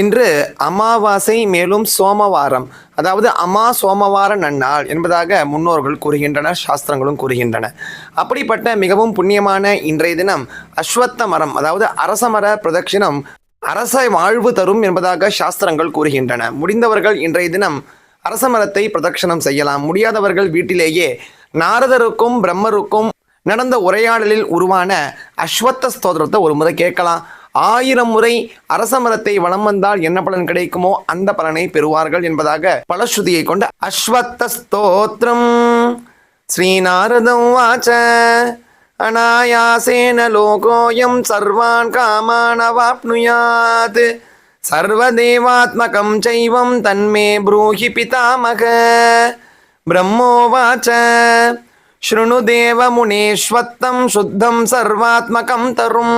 இன்று அமாவாசை மேலும் சோமவாரம் அதாவது அமா சோமவார நன்னாள் என்பதாக முன்னோர்கள் கூறுகின்றனர் சாஸ்திரங்களும் கூறுகின்றன. அப்படிப்பட்ட மிகவும் புண்ணியமான இன்றைய தினம் அஸ்வத்த மரம் அதாவது அரசமர பிரதட்சிணம் அரச வாழ்வு தரும் என்பதாக சாஸ்திரங்கள் கூறுகின்றன. முடிந்தவர்கள் இன்றைய தினம் அரச மரத்தை பிரதட்சணம் செய்யலாம். முடியாதவர்கள் வீட்டிலேயே நாரதருக்கும் பிரம்மருக்கும் நடந்த உரையாடலில் உருவான அஸ்வத்த ஸ்தோத்திரத்தை ஒரு முறை கேட்கலாம். ஆயிரம் முறை அரச மரத்தை வலம் வந்தால் என்ன பலன் கிடைக்குமோ அந்த பலனை பெறுவார்கள் என்பதாக பலஸ்ருதியை கொண்ட அஸ்வத்த ஸ்தோத்திரம் ஸ்ரீநாரதம் வாச்ச அநாயாசேன லோகோயம் சர்வான் காமான் அவாப்னுயாத் சர்வதேவாத்மகம் சைவம் தன்மே ப்ரூஹி பிதாமக பிரம்மோவாச்ச शृणु देवमुनीश्वत्तं शुद्धं सर्वात्मकं तरुं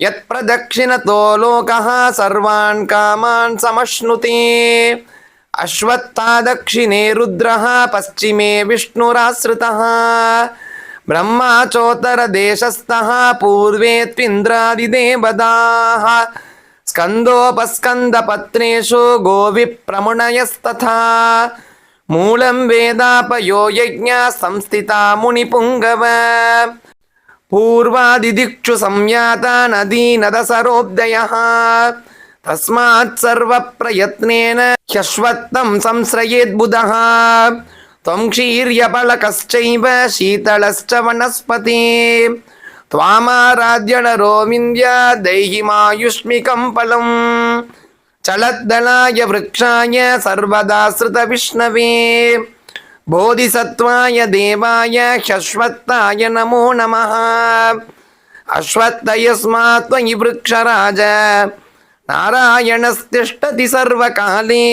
యత్ప్రదక్షిణతో లోక సర్వాన్ కామాన్ సమశ్నుతే. అశ్వత్థాదక్షిణే రుద్ర పశ్చిమే విష్ణురాశ్రిత. బ్రహ్మాచోత్తరదేశస్థ పూర్వే త్వింద్రాదిదేవదా స్కందోపస్కందపత్రేషు గోవిప్రముణయస్తథా. మూలం వేదాపయోయజ్ఞ సంస్థిత మునిపుంగవ. यज्ञा संस्थिता मुनिपुङ्गव पूर्वादिदिक्षु संयाता नदी नदसरोऽब्दयः तस्मात् सर्वप्रयत्नेन ह्यश्वत्थं संश्रयेद्बुधः त्वं क्षीर्यपलकश्चैव शीतलश्च वनस्पति त्वामाराध्यणरोविन्द्य दैहिमायुष्मिकं फलम् चलद्दलाय वृक्षाय सर्वदाश्रितविष्णवे बोधिसत्त्वाय బోధిసత్వాయ దేవాయ శశ్వత్తాయ నమో నమ అశ్వత్థయస్మాత్మయి వృక్షరాజ నారాయణస్తిష్టతి సర్వకాలే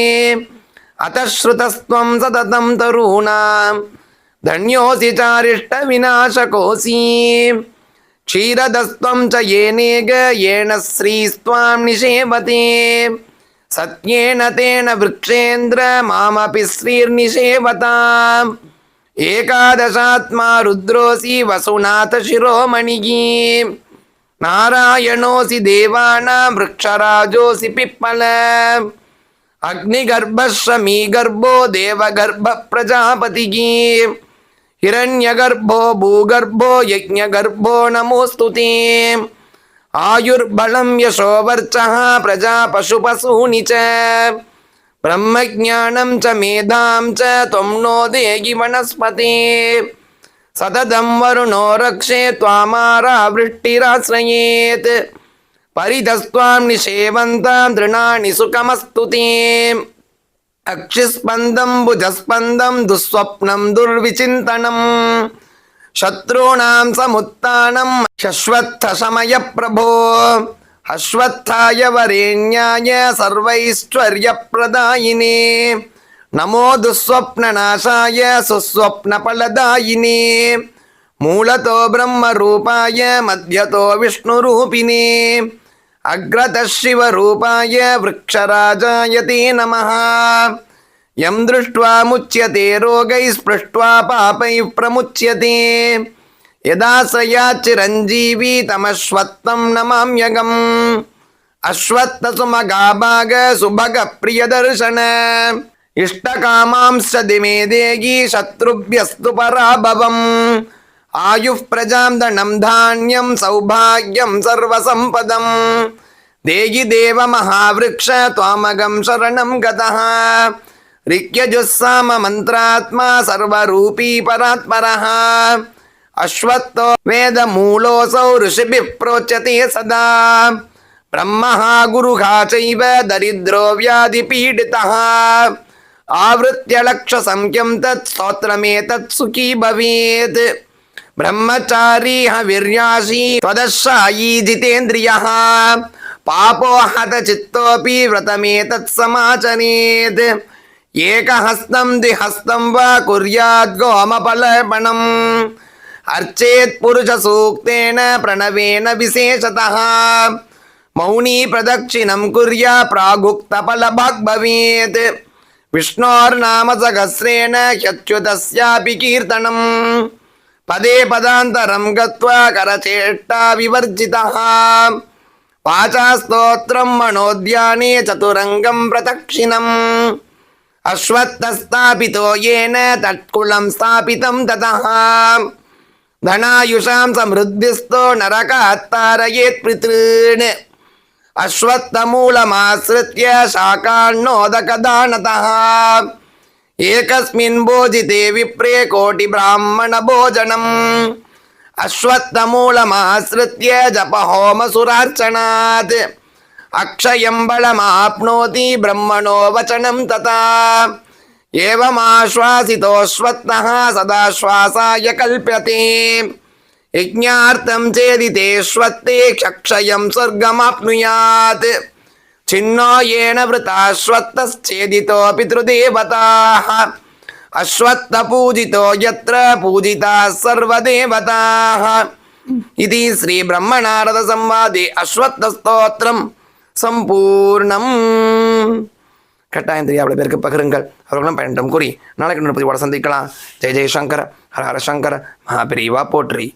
అతశ్రుతస్వం సతతం తరూణా ధన్యోసి చారిష్ట వినాశకోసీ క్షీరదస్వం చ ఏనేగ ఏణ శ్రీస్వాం నిషేవతే सत्येन तेन वृक्षेन्द्र मामपि श्रीर्निषेवताम् एकादशात्मा रुद्रोऽसि वसुनाथ शिरोमणिः नारायणोऽसि देवानां वृक्षराजोऽसि पिप्पल अग्निगर्भः शमीगर्भो देवगर्भः प्रजापतिः हिरण्यगर्भो भूगर्भो यज्ञगर्भो नमोऽस्तु ते ఆయుర్బలం యశోవర్చ ప్రజా పశుపశూని చ. బ్రహ్మజ్ఞానం చ మేధాం చ త్వం నో దేగి వనస్పతి. సతతం వరుణో రక్షే త్వామారా వృష్టిరాశ్రయేత్ పరిధస్వాం నిషేవంతాం తృణాని సుఖమస్తుతే. అక్షిస్పందం భుజస్పందం దుస్వప్నం దుర్విచింతనం. शत्रूणां समुत्थानं शश्वत्थशमयप्रभो अश्वत्थाय वरेण्याय सर्वैश्वर्यप्रदायिने। नमो दुःस्वप्ननाशाय सुस्वप्नफलदायिने। मूलतो ब्रह्मरूपाय मध्यतो विष्णुरूपिणे। अग्रतः शिवरूपाय वृक्षराजाय ते नमः எம் திருஷ்டுவா முச்சியதே ரோகை ஸ்பிருஷ்டுவா பாபை பிரமுச்சியதே யதாசிரயா சிரஞ்சீவி தமஸ்வத்தம் நமாம்யகம் அஸ்வத்த சுமகாபாக சுபக பிரியதர்ஷன இஷ்டகாமாம்ச திமே தேகி சத்ருபியஸ்து பராபவம் ஆயுப் பிரஜாம் தனம் தானியம் சௌபாகியம் சர்வசம்பதம் தேகி தேவ மகாவிருக்ஷ துவாமகம் சரணம் கதா शरणं गतः ऋक्यजुस्साममन्त्रात्मा सर्वरूपी परात्परः अश्वत्थो वेदमूलोऽसौ ऋषिभिः प्रोच्यते सदा ब्रह्मः गुरुः चैव दरिद्रो व्याधिपीडितः आवृत्य लक्षसङ्ख्यं तत् स्तोत्रमेतत् सुखी भवेत् ब्रह्मचारी हविर्यासी त्वदशायी जितेन्द्रियः पापो हतचित्तोऽपि व्रतमेतत् समाचरेत् ஏகஹஸ்தம் தி ஹஸ்தம் வா குர்யாத் கோமபலபணம் அர்ச்சேத் புருஷ சூக்தேன பிரணவேன விசேஷதா மௌனி பிரதட்சிணம் குர்யா பிராகுக்த பலபாக் பவேத் விஷ்ணோர்நாம சகசிரேன ஹியத்யுதஸ்யாபி கீர்த்தனம். பதே பதாந்தரம் கத்வா கரச்சேஷ்டா விவர்ஜிதா வாசாஸ்தோத்திரம் மனோத்யானே சதுரங்கம் பிரதட்சிணம். అశ్వత్థస్థాపితో ఏన తట్కుళం స్థాపితం తత ధనాయుషాం సమృద్ధిస్తో నరకాత్తారయేత్ పితృన్ అశ్వత్థమూలమాశ్రిత్య శాకాన్నోదకదానత ఏకస్మిన్ భోజితే విప్రే కోటి బ్రాహ్మణ భోజనం అశ్వత్థమూలమాశ్రిత్య జపహోమసురార్చనాత్ అక్షయం బలమాప్నోతి బ్రహ్మణో వచనం తథా ఏమాశ్వాసితోస్వత్న సదాశ్వాసాయ కల్ప్యతే. యజ్ఞార్థం చేదితే స్వత్తే క్షక్షయం స్వర్గమాప్నుయాత్. చిన్నో ఏణ వృతా స్వత్తశ్చేదితో పితృదేవతా. ఎత్ర పూజిత సర్వదేవతా. ఇది శ్రీ బ్రహ్మణారద సంవాదే అశ్వత్థ சம்பூர்ணம். கட்டாயம் தெரியும் அவ்வளோ பேருக்கு பகிருங்கள். அவர்களும் பயன்றம் கூறி நாளைக்கு இன்னொரு சந்திக்கலாம். ஜெய் ஜெய் சங்கர ஹர ஹர சங்கர் மகாபிரிவா போற்றி.